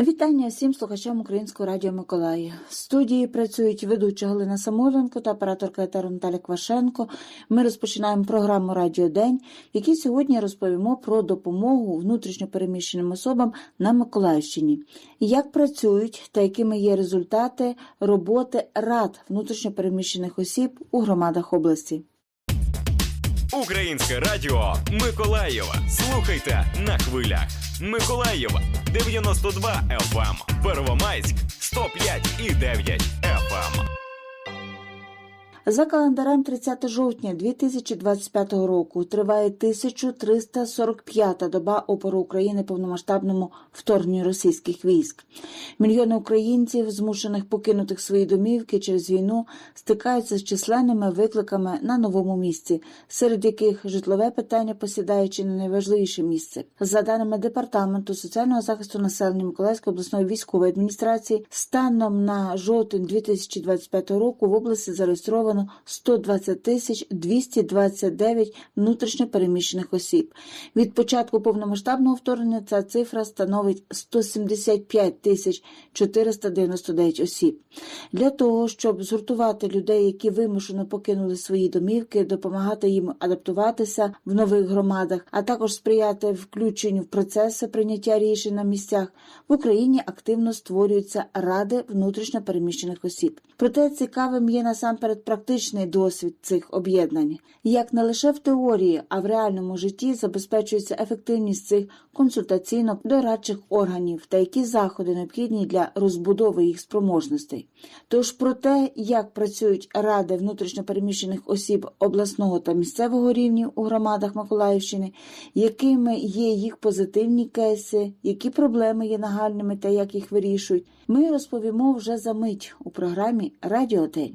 Вітання всім слухачам Українського радіо Миколаїв. В студії працюють ведуча Галина Самойленко та операторка етеру Наталя Квашенко. Ми розпочинаємо програму Радіо День, в сьогодні розповімо про допомогу внутрішньопереміщеним особам на Миколаївщині, як працюють та якими є результати роботи рад внутрішньопереміщених осіб у громадах області. Українське радіо Миколаєва. Слухайте на хвилях. Миколаєва 92 FM, Первомайськ 105 і 9 FM. За календарем 30 жовтня 2025 року триває 1345-та доба опору України повномасштабному вторгненню російських військ. Мільйони українців, змушених покинути свої домівки через війну, стикаються з численними викликами на новому місці, серед яких житлове питання посідає чи не найважливіше місце. За даними департаменту соціального захисту населення Миколаївської обласної військової адміністрації, станом на жовтень 2025 року в області зареєстровано 120 тисяч 229 внутрішньопереміщених осіб. Від початку повномасштабного вторгнення ця цифра становить 175 тисяч 499 осіб. Для того, щоб згуртувати людей, які вимушено покинули свої домівки, допомагати їм адаптуватися в нових громадах, а також сприяти включенню в процеси прийняття рішень на місцях, в Україні активно створюються ради внутрішньопереміщених осіб. Проте цікавим є насамперед практичний досвід цих об'єднань, як не лише в теорії, а в реальному житті забезпечується ефективність цих консультаційно-дорадчих органів та які заходи необхідні для розбудови їх спроможностей. Тож про те, як працюють ради внутрішньопереміщених осіб обласного та місцевого рівнів у громадах Миколаївщини, якими є їх позитивні кейси, які проблеми є нагальними та як їх вирішують, ми розповімо вже за мить у програмі Радіодень.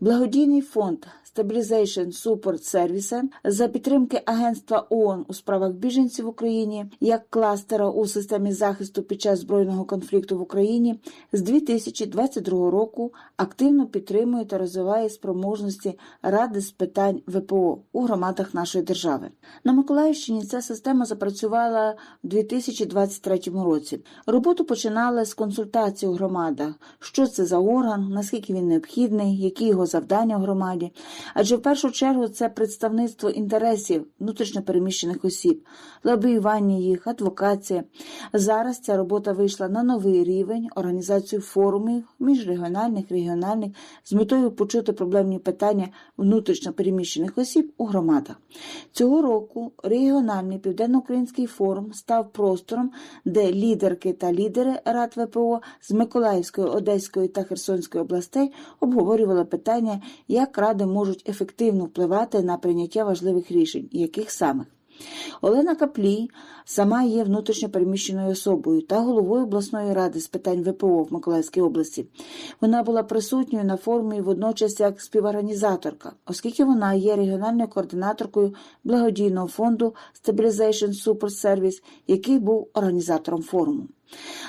Благодійний фонд Stabilization Support Service за підтримки Агентства ООН у справах біженців в Україні як кластера у системі захисту під час збройного конфлікту в Україні з 2022 року активно підтримує та розвиває спроможності Ради з питань ВПО у громадах нашої держави. На Миколаївщині ця система запрацювала в 2023 році. Роботу починали з консультацій у громадах, що це за орган, наскільки він необхідний, які його завдання в громаді. Адже в першу чергу це представництво інтересів внутрішньопереміщених осіб, лобіювання їх, адвокація. Зараз ця робота вийшла на новий рівень організацію форумів міжрегіональних, регіональних з метою почути проблемні питання внутрішньопереміщених осіб у громадах. Цього року регіональний південноукраїнський форум став простором, де лідерки та лідери рад ВПО з Миколаївської, Одеської та Херсонської областей обговорювали питання, як ради можуть ефективно впливати на прийняття важливих рішень, яких самих. Олена Каплій сама є внутрішньо переміщеною особою та головою обласної ради з питань ВПО в Миколаївській області. Вона була присутньою на форумі водночас як співорганізаторка, оскільки вона є регіональною координаторкою благодійного фонду Stabilization Support Service, який був організатором форуму.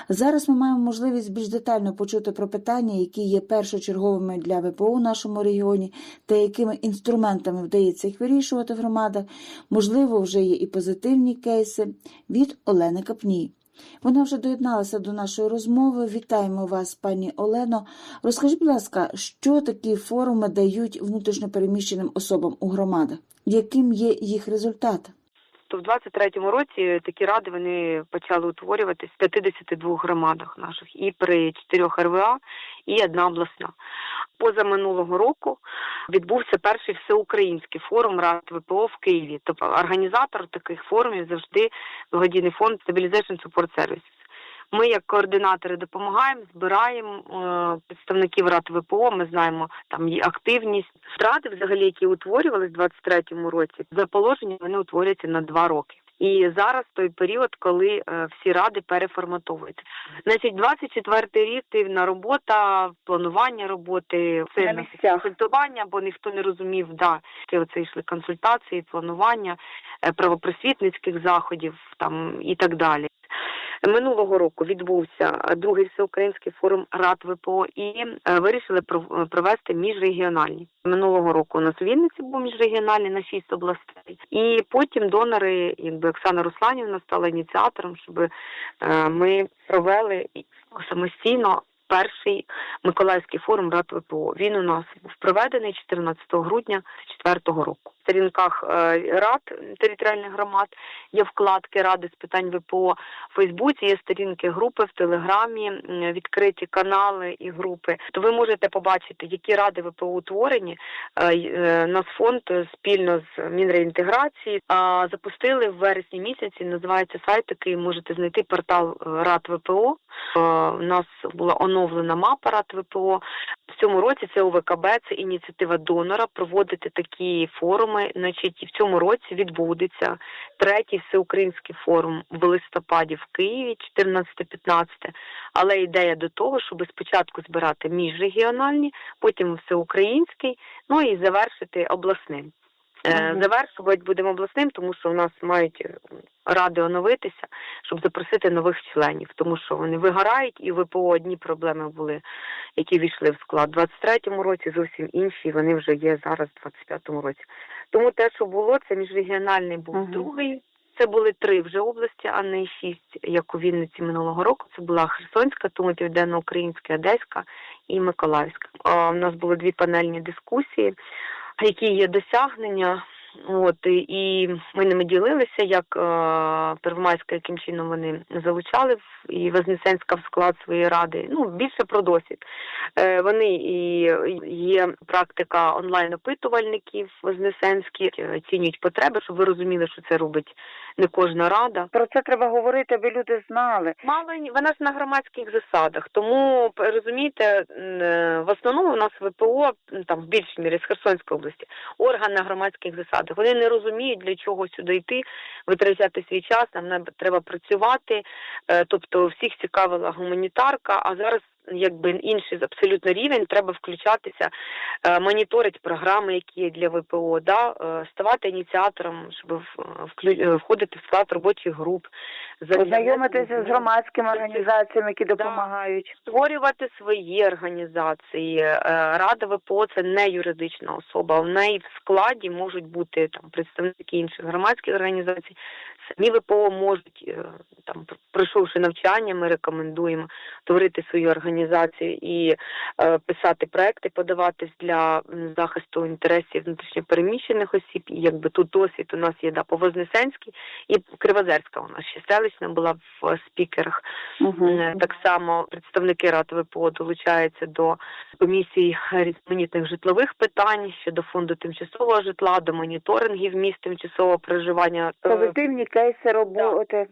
Зараз ми маємо можливість більш детально почути про питання, які є першочерговими для ВПО у нашому регіоні, та якими інструментами вдається їх вирішувати в громадах. Можливо, вже є і позитивні кейси від Олени Капній. Вона вже доєдналася до нашої розмови. Вітаємо вас, пані Олено. Розкажіть, будь ласка, що такі форуми дають внутрішньопереміщеним особам у громадах? Яким є їх результат? То в 23-му році такі ради вони почали утворюватись в 52 громадах наших і при чотирьох РВА, і одна обласна. Поза минулого року відбувся перший всеукраїнський форум рад ВПО в Києві. Тобто організатор таких форумів завжди благодійний фонд Stabilization Support Services. Ми, як координатори, допомагаємо, збираємо е, представників рад ВПО. Ми знаємо там є активність. Ради, взагалі, які утворювалися в 23-му році, за положенням вони утворюються на два роки. І зараз той період, коли е, всі ради переформатовуються. Значить, 24-й рік активна робота, планування роботи, це консультування, бо ніхто не розумів, да, це оце йшли консультації, планування е, правопросвітницьких заходів там і так далі. Минулого року відбувся е, другий всеукраїнський форум Рад ВПО і е, вирішили е, провести міжрегіональні. Минулого року у нас у Вінниці був міжрегіональний на шість областей. І потім донори, якби Оксана Русланівна стала ініціатором, щоб ми провели самостійно перший Миколаївський форум Рад ВПО. Він у нас був проведений 14 грудня 2004 року. Сторінках е, рад територіальних громад є вкладки Ради з питань ВПО в Фейсбуці, є сторінки групи в Телеграмі, відкриті канали і групи. То ви можете побачити, які ради ВПО утворені. Е, е, Наш фонд спільно з Мінреінтеграції запустили в вересні місяці. Називається сайт такий. Можете знайти портал Рад ВПО. У нас була оновлена мапа Рад ВПО. В цьому році це ОВКБ, це ініціатива донора проводити такі форуми. Значить, і в цьому році відбудеться третій всеукраїнський форум в листопаді в Києві, 14-15. Але ідея до того, щоб спочатку збирати міжрегіональні, потім всеукраїнський, ну і завершити обласним. Е. Завершувати будемо обласним, тому що у нас мають е, ради оновитися, щоб запросити нових членів, тому що вони вигорають, і в ВПО одні проблеми були, які війшли в склад у 23-му році, зовсім інші, вони вже є зараз в 25-му році. Тому те, що було, це міжрегіональний був Мгм. другий. Це були три вже області, а не шість, як у Вінниці минулого року. Це була Херсонська, тому Південно-Українська, Одеська і Миколаївська. У нас були дві панельні дискусії, які є досягнення. От і- ми ними ділилися, як е, Первомайська, яким чином вони залучали і Вознесенська в склад своєї ради. Ну більше про досвід. Е, вони і є практика онлайн опитувальників Вознесенські, е, оцінюють потреби, щоб ви розуміли, що це робить не кожна рада. Про це треба говорити, аби люди знали. Мало вона ж на громадських засадах. Тому розумієте, в основному у нас ВПО там в більшій мірі з Херсонської області орган на громадських засадах. Вони не розуміють, для чого сюди йти, витрачати свій час. Нам треба працювати. Е, Тобто всіх цікавила гуманітарка, а зараз. Якби інший абсолютно рівень, треба включатися, е, моніторити програми, які є для ВПО, да, е, ставати ініціатором, щоб е, входити в склад робочих груп, Познайомитися з громадськими організаціями, які Да. допомагають. створювати свої організації. Рада ВПО це не юридична особа. В неї в складі можуть бути там представники інших громадських організацій. Самі ВПО можуть е, там пройшовши навчання, ми рекомендуємо творити свою організацію і е, писати проекти, подаватись для захисту інтересів внутрішньопереміщених осіб. І якби тут досвід у нас є да, по Вознесенській і Кривозерська у нас ще селищна була в спікерах. Е, Так само представники рад ВПО долучаються до комісій різноманітних житлових питань щодо фонду тимчасового житла, до моніторингів місць тимчасового проживання. Е, Позитивні кейси роботи.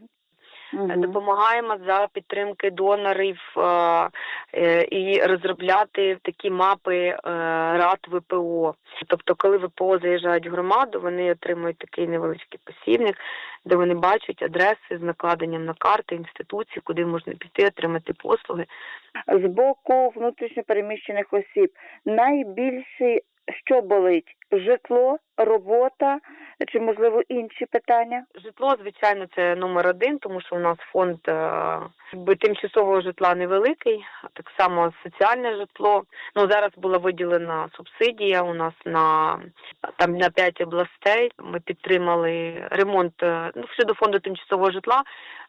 Угу. Допомагаємо за підтримки донорів е, е, і розробляти такі мапи е, рад ВПО. Тобто, коли ВПО заїжджають в громаду, вони отримують такий невеличкий посібник, де вони бачать адреси з накладенням на карти інституції, куди можна піти, отримати послуги. З боку внутрішньопереміщених осіб найбільше що болить? Житло, робота чи можливо інші питання? Житло, звичайно, це номер один, тому що у нас фонд е, тимчасового житла невеликий, так само соціальне житло. Ну зараз була виділена субсидія у нас на там на п'ять областей. Ми підтримали ремонт ну, щодо фонду тимчасового житла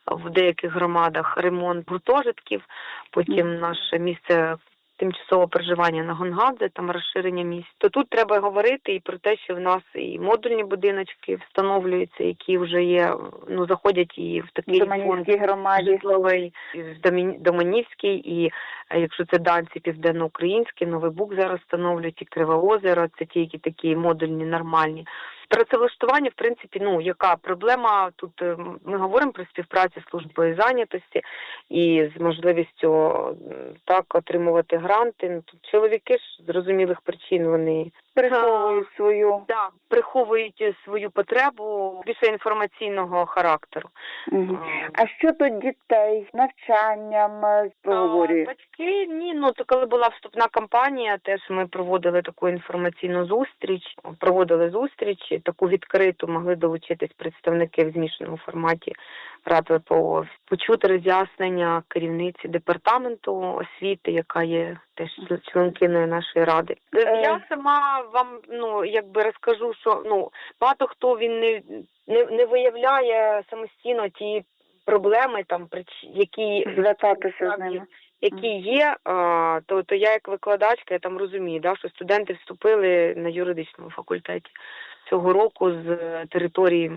в деяких громадах, ремонт гуртожитків. Потім наше місце. Тимчасового проживання на Гонгадзе, там розширення місць. То тут треба говорити і про те, що в нас і модульні будиночки встановлюються, які вже є, ну заходять і в такий фонд громаді. житловий, і в Доманівський, і е, якщо це Данці, Південноукраїнський, Новий Бук зараз встановлюють, і Криве озеро, це тільки такі модульні, нормальні. Працевлаштування, в принципі, ну яка проблема тут? е, Ми говоримо про співпрацю з службою зайнятості і з можливістю так отримувати гранти. Ну, Тут чоловіки ж зрозумілих причин вони Приховують свою. да, приховують свою потребу більше інформаційного характеру. А щодо дітей, навчанням е, проговорює? Батьки ні, ну то коли була вступна кампанія, теж ми проводили таку інформаційну зустріч, проводили зустріч таку відкриту, могли долучитись представники в змішаному форматі Рад ВПО, почути роз'яснення керівниці департаменту освіти, яка є теж членкиною нашої ради. Е. Я сама вам ну якби розкажу, що ну багато хто він не, не, не виявляє самостійно ті проблеми, там які Звертатися з ними. які є, то, то я як викладачка, я там розумію, да, що студенти вступили на юридичному факультеті цього року з е, території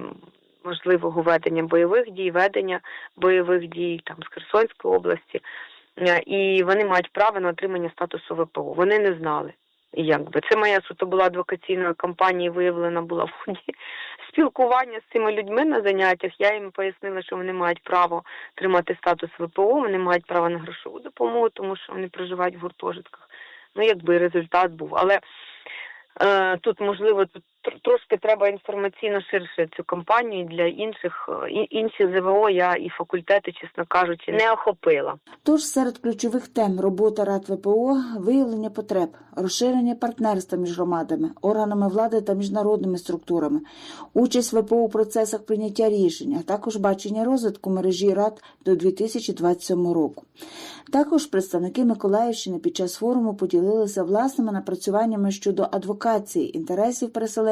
можливого ведення бойових дій, ведення бойових дій там з Херсонської області, Е, і вони мають право на отримання статусу ВПО. Вони не знали. Якби це моя суто була адвокаційна кампанія, виявлена була в ході спілкування з цими людьми на заняттях. Я їм пояснила, що вони мають право отримати статус ВПО, вони мають право на грошову допомогу, тому що вони проживають в гуртожитках. Ну, якби результат був. Але е, тут, можливо, тут трошки треба інформаційно ширше цю кампанію для інших е, і- інших ЗВО я і факультети, чесно кажучи, не охопила. Тож серед ключових тем робота Рад ВПО виявлення потреб, розширення партнерства між громадами, органами влади та міжнародними структурами, участь ВПО у процесах прийняття рішень, а також бачення розвитку мережі рад до 2027 року. Також представники Миколаївщини під час форуму поділилися власними напрацюваннями щодо адвокації інтересів переселенців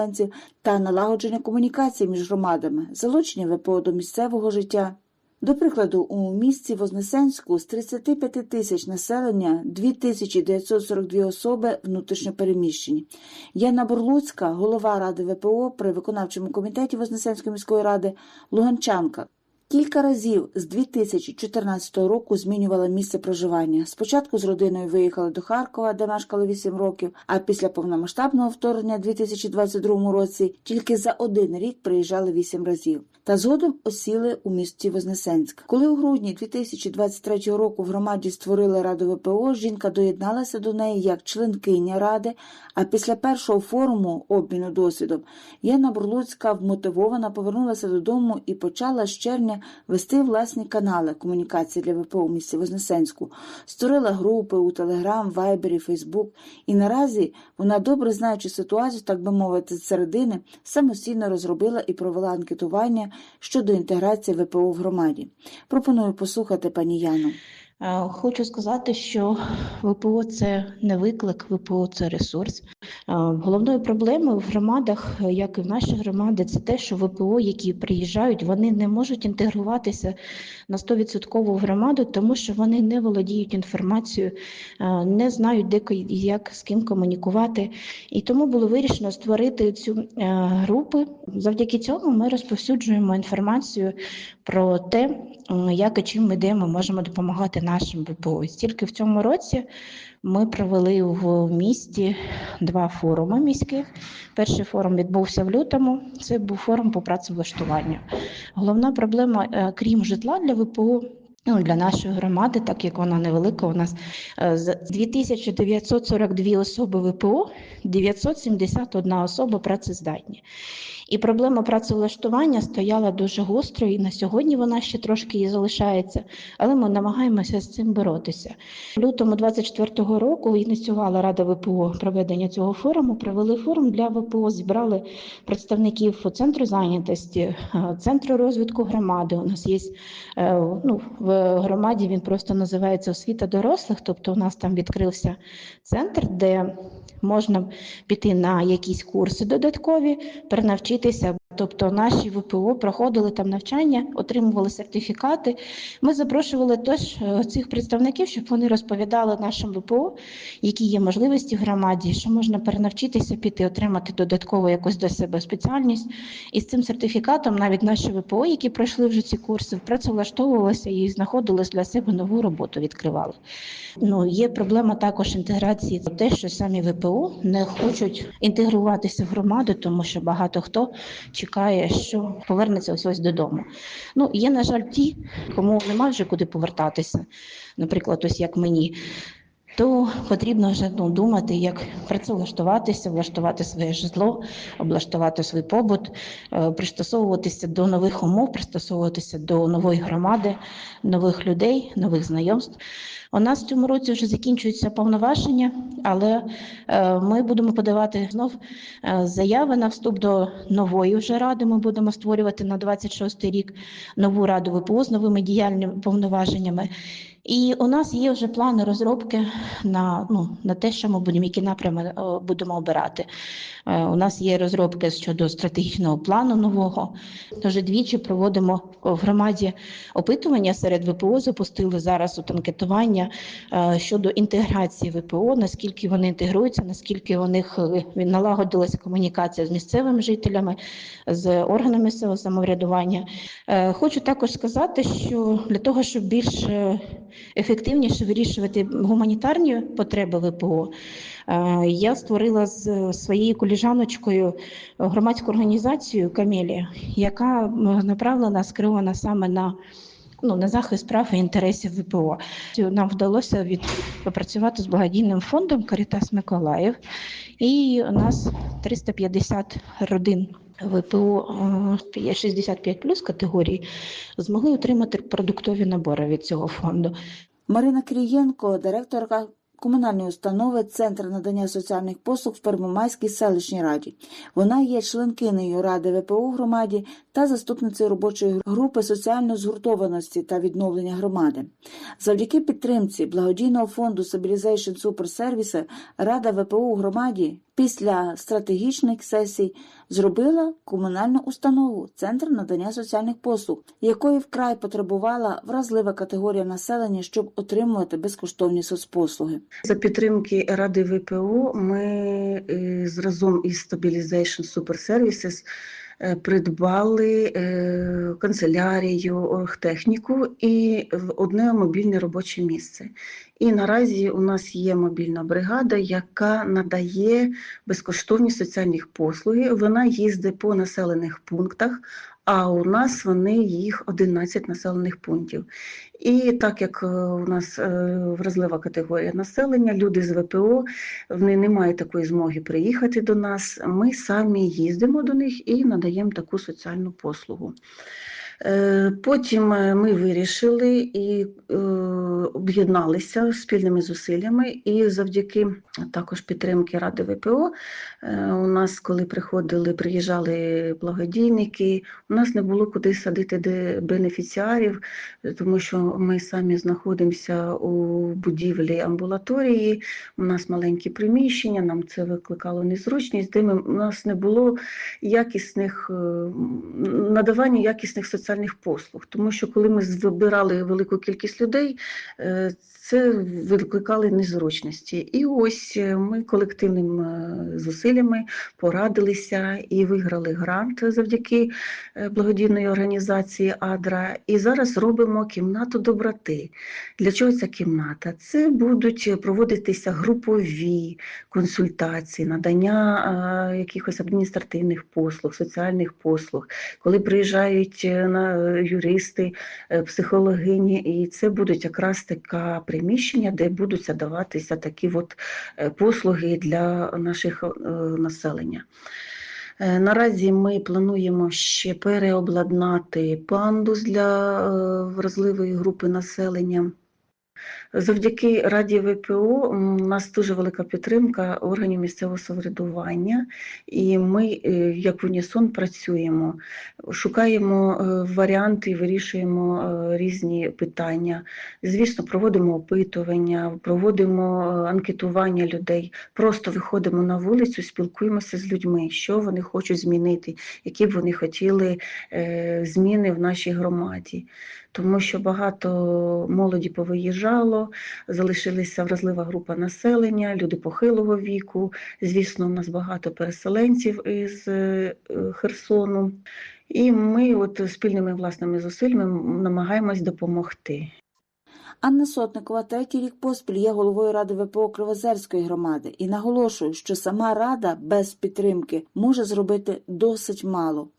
та налагодження комунікації між громадами, залучення ВПО до місцевого життя. До прикладу, у місті Вознесенську з 35 тисяч населення 2942 особи внутрішньопереміщені. Яна Бурлуцька, голова Ради ВПО при виконавчому комітеті Вознесенської міської ради, Луганчанка. Кілька разів з 2014 року змінювала місце проживання. Спочатку з родиною виїхали до Харкова, де мешкали 8 років, а після повномасштабного вторгнення у 2022 році тільки за один рік приїжджали 8 разів. Та згодом осіли у місті Вознесенськ. Коли у грудні 2023 року в громаді створили Раду ВПО, жінка доєдналася до неї як членкиня ради. А після першого форуму обміну досвідом Яна Бурлуцька вмотивована повернулася додому і почала з червня вести власні канали комунікації для ВПО у місті Вознесенську. Створила групи у Телеграм, Вайбері, Фейсбук. І наразі вона, добре знаючи ситуацію, так би мовити, з середини, самостійно розробила і провела анкетування щодо інтеграції ВПО в громаді. Пропоную послухати пані Яну. Е, Хочу сказати, що ВПО це не виклик, ВПО це ресурс. Е, Головною проблемою в громадах, як і в нашій громаді, це те, що ВПО, які приїжджають, вони не можуть інтегруватися на 100% в громаду, тому що вони не володіють інформацією, е, не знають, де як з ким комунікувати. І тому було вирішено створити цю групи. Завдяки цьому ми розповсюджуємо інформацію про те, як і чим і де ми можемо допомагати нашим ВПО. Тільки в цьому році ми провели в місті два форуми міських. Перший форум відбувся в лютому. Це був форум по працевлаштуванню. Головна проблема, е, крім житла для ВПО. Ну, для нашої громади, так як вона невелика, у нас е, з 2942 особи ВПО, 971 особа працездатні. І проблема працевлаштування стояла дуже гостро, і на сьогодні вона ще трошки і залишається, але ми намагаємося з цим боротися. В лютому 24-го року ініціювала Рада ВПО проведення цього форуму. Провели форум для ВПО, зібрали представників центру зайнятості, е, центру розвитку громади. У нас є е, ну, в громаді. Він просто називається освіта дорослих. Тобто, у нас там відкрився центр, де можна піти на якісь курси додаткові, перенавчитися. Тобто наші ВПО проходили там навчання, отримували сертифікати. Ми запрошували теж е, цих представників, щоб вони розповідали нашим ВПО, які є можливості в громаді, що можна перенавчитися, піти, отримати додатково якусь до себе спеціальність. І з цим сертифікатом навіть наші ВПО, які пройшли вже ці курси, працевлаштовувалися і знаходили для себе нову роботу, відкривали. Ну, є проблема також інтеграції, те, що самі ВПО не хочуть інтегруватися в громаду, тому що багато хто чекає, що повернеться ось ось додому. Ну, є, на жаль, ті, кому немає вже куди повертатися. Наприклад, ось як мені. То потрібно вже ну, думати, як працевлаштуватися, влаштувати своє житло, облаштувати свій побут, е, пристосовуватися до нових умов, пристосовуватися до нової громади, нових людей, нових знайомств. У нас в цьому році вже закінчуються повноваження, але е, ми будемо подавати знов е, заяви на вступ до нової вже ради. Ми будемо створювати на 26 рік нову раду ВПО з новими діяльними повноваженнями. І у нас є вже плани розробки на, ну, на те, що ми будемо, які напрями е, будемо обирати. Е, У нас є розробки щодо стратегічного плану нового. Вже двічі проводимо в громаді опитування серед ВПО. Запустили зараз от анкетування е, щодо інтеграції ВПО, наскільки вони інтегруються, наскільки у них налагодилася комунікація з місцевими жителями, з органами місцевого самоврядування. Хочу також сказати, що для того, щоб більш е, ефективніше вирішувати гуманітарні потреби ВПО, е, я створила з своєю коліжаночкою громадську організацію Камелія, яка направлена, скерована саме на. Ну, на захист прав і інтересів ВПО нам вдалося від попрацювати з благодійним фондом Карітас Миколаїв, і у нас 350 родин ВПО е, 65 плюс категорії змогли отримати продуктові набори від цього фонду. Марина Крієнко, директорка комунальної установи Центр надання соціальних послуг в Первомайській селищній раді. Вона є членкинею Ради ВПО громаді та заступницею робочої групи соціальної згуртованості та відновлення громади. Завдяки підтримці благодійного фонду Stabilization Super Service Рада ВПО у громаді після стратегічних сесій зробила комунальну установу Центр надання соціальних послуг, якої вкрай потребувала вразлива категорія населення, щоб отримувати безкоштовні соцпослуги. За підтримки Ради ВПО ми е, разом із Stabilization Super Services придбали е, канцелярію, оргтехніку і одне мобільне робоче місце. І наразі у нас є мобільна бригада, яка надає безкоштовні соціальні послуги. Вона їздить по населених пунктах, а у нас вони їх 11 населених пунктів. І так як е, у нас е, вразлива категорія населення, люди з ВПО, вони не мають такої змоги приїхати до нас. Ми самі їздимо до них і надаємо таку соціальну послугу. Е, Потім е, ми вирішили і е, об'єдналися спільними зусиллями, і завдяки також підтримки Ради ВПО у нас, коли приходили, приїжджали благодійники, у нас не було куди садити бенефіціарів, тому що ми самі знаходимося у будівлі амбулаторії, у нас маленькі приміщення, нам це викликало незручність, де ми, у нас не було якісних надавання якісних соціальних послуг. Тому що коли ми збирали велику кількість людей, е, це викликали незручності. І ось е, ми колективними е, зусиллями порадилися і виграли грант завдяки благодійної організації Адра. І зараз робимо кімнату доброти. Для чого ця кімната? Це будуть проводитися групові консультації, надання якихось адміністративних послуг, соціальних послуг, коли приїжджають на юристи, е, психологині, і це будуть якраз така приміщення, де будуть даватися такі от е, послуги для наших е, населення. Е, Наразі ми плануємо ще переобладнати пандус для е, вразливої групи населення. Завдяки Раді ВПО у нас дуже велика підтримка органів місцевого самоврядування, і ми, е, як унісон, працюємо, шукаємо е, варіанти, вирішуємо е, різні питання. Звісно, проводимо опитування, проводимо анкетування людей, просто виходимо на вулицю, спілкуємося з людьми, що вони хочуть змінити, які б вони хотіли зміни в нашій громаді. Тому що багато молоді повиїжджало, залишилася вразлива група населення, люди похилого віку. Звісно, у нас багато переселенців із е, Херсону. І ми от спільними власними зусиллями намагаємось допомогти. Анна Сотникова третій рік поспіль є головою ради ВПО Кривозерської громади і наголошує, що сама рада без підтримки може зробити досить мало.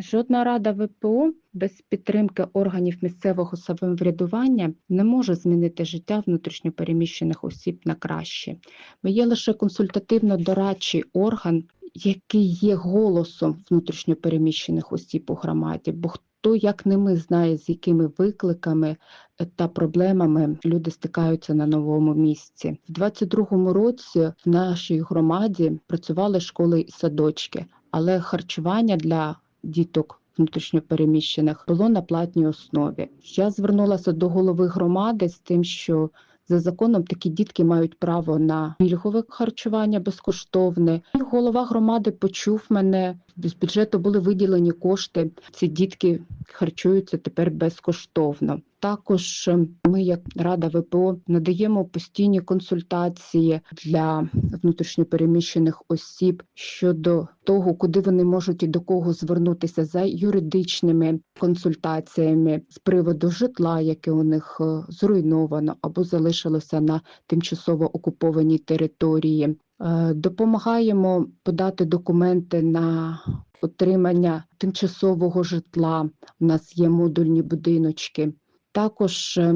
Жодна рада ВПО без підтримки органів місцевого самоврядування не може змінити життя внутрішньопереміщених осіб на краще. Ми є лише консультативно-дорадчий орган, який є голосом внутрішньопереміщених осіб у громаді, бо хто як не ми знає, з якими викликами е, та проблемами люди стикаються на новому місці. В 22-му році в нашій громаді працювали школи і садочки, але харчування для діток внутрішньопереміщених було на платній основі. Я звернулася до голови громади з тим, що за законом такі дітки мають право на пільгове харчування безкоштовне. Голова громади почув мене. З бюджету були виділені кошти. Ці дітки харчуються тепер безкоштовно. Також е, ми, як Рада ВПО, надаємо постійні консультації для внутрішньопереміщених осіб щодо того, куди вони можуть і до кого звернутися за юридичними консультаціями з приводу житла, яке у них е, зруйновано або залишилося на тимчасово окупованій території. Е, Допомагаємо подати документи на отримання тимчасового житла. У нас є модульні будиночки. Також е,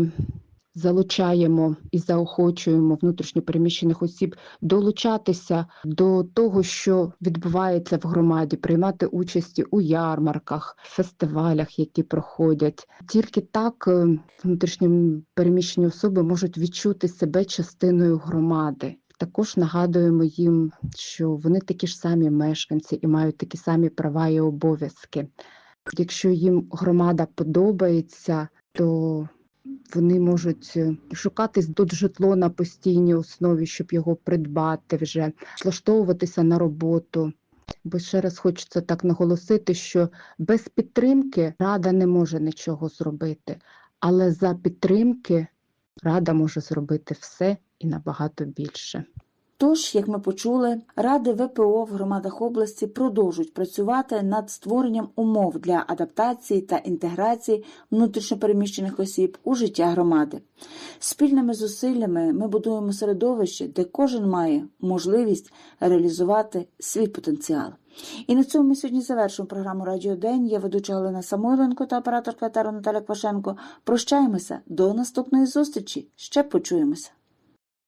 залучаємо і заохочуємо внутрішньопереміщених осіб долучатися до того, що відбувається в громаді, приймати участі у ярмарках, фестивалях, які проходять. Тільки так е, внутрішньо особи можуть відчути себе частиною громади. Також нагадуємо їм, що вони такі ж самі мешканці і мають такі самі права і обов'язки. Якщо їм громада подобається, то вони можуть е, шукати тут житло на постійній основі, щоб його придбати вже, влаштовуватися на роботу. Бо ще раз хочеться так наголосити, що без підтримки рада не може нічого зробити, але за підтримки рада може зробити все і набагато більше. Тож, як ми почули, ради ВПО в громадах області продовжують працювати над створенням умов для адаптації та інтеграції внутрішньопереміщених осіб у життя громади. Спільними зусиллями ми будуємо середовище, де кожен має можливість реалізувати свій потенціал. І на цьому ми сьогодні завершуємо програму Радіо День. Я ведуча Галина Самойленко та оператор Кветеру Наталя Квашенко. Прощаємося до наступної зустрічі. Ще почуємося.